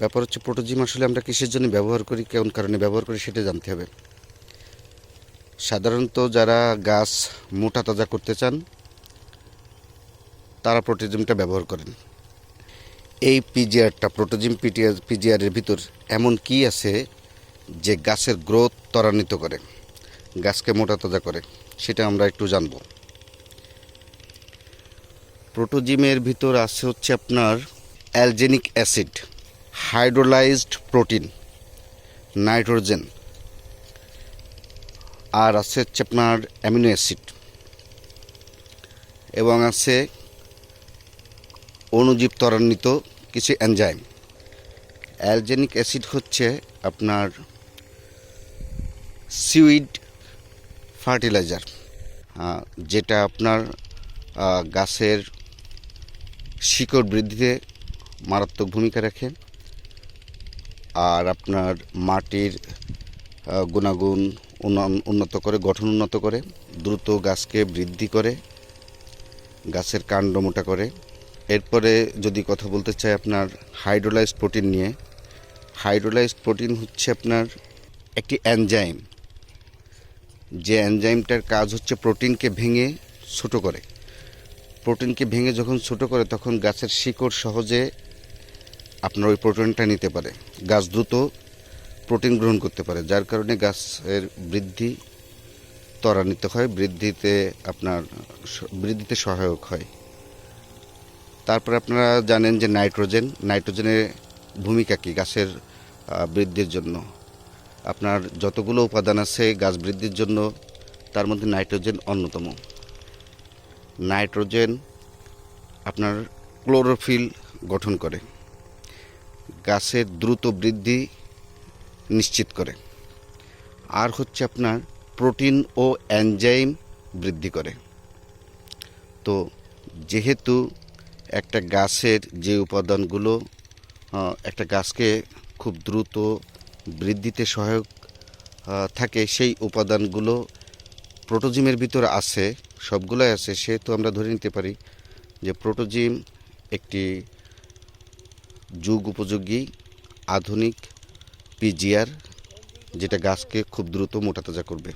ব্যাপার হচ্ছে প্রোটোজিম আসলে আমরা কিসের জন্য ব্যবহার করি কেমন কারণে ব্যবহার করি সেটা জানতে হবে। সাধারণত যারা গাছ মোটা তাজা করতে চান, তারা প্রোটোজিমটা ব্যবহার করেন। এই পিজিআরটা, প্রোটোজিম পিটিআর, পিজিআরের ভিতর এমন কি আছে যে গাছের গ্রোথ ত্বরান্বিত করে, গাছকে মোটা তাজা করে, সেটা আমরা একটু জানব। প্রোটোজিমের ভিতর আছে হচ্ছে আপনার alginic acid. Hydrolysed protein, nitrogen, আর আছে হচ্ছে আপনার অ্যামিনো অ্যাসিড এবং আছে অণুজীব ত্বরান্বিত কিছু এনজাইম। অ্যালজেনিক অ্যাসিড হচ্ছে আপনার সিউইড ফার্টিলাইজার যেটা আপনার গাছের শিকড় বৃদ্ধিতে মারাত্মক ভূমিকা রাখে। আর আপনার মাটির গুণাগুণ উন্নত করে, গঠন উন্নত করে, দ্রুত গাছকে বৃদ্ধি করে, গাছের কাণ্ড মোটা করে। এরপরে যদি কথা বলতে চাই আপনার হাইড্রোলাইজ প্রোটিন নিয়ে হাইড্রোলাইজ প্রোটিন হচ্ছে আপনার একটি এনজাইম যে এনজাইমটার কাজ হচ্ছে প্রোটিনকে ভেঙে ছোট করে। প্রোটিনকে ভেঙে যখন ছোট করে, তখন গাছের শিকড় সহজে আপনার ওই প্রোটিনটা নিতে পারে। গাছ দ্রুত প্রোটিন গ্রহণ করতে পারে, যার কারণে গাছের বৃদ্ধি ত্বরান্বিত হয়, বৃদ্ধিতে আপনার বৃদ্ধিতে সহায়ক হয়। তারপরে আপনারা জানেন যে নাইট্রোজেন, নাইট্রোজেনের ভূমিকা কী গাছের বৃদ্ধির জন্য। আপনার যতগুলো উপাদান আছে গাছ বৃদ্ধির জন্য, তার মধ্যে নাইট্রোজেন অন্যতম। নাইট্রোজেন আপনার ক্লোরোফিল গঠন করে। গাছের দ্রুত বৃদ্ধি নিশ্চিত করে। আর হচ্ছে আপনার প্রোটিন ও এনজাইম বৃদ্ধি করে। তো যেহেতু একটা গাছের যে উপাদানগুলো একটা গাছকে খুব দ্রুত বৃদ্ধিতে সহায়ক থাকে, সেই উপাদানগুলো প্রোটোজিমের ভিতর আছে, সবগুলোই আছে, সেহেতু আমরা ধরে নিতে পারি যে প্রোটোজিম একটি যুগ উপযোগী আধুনিক পিজিআর যেটা গাছকে খুব দ্রুত মোটা তাজা করবে।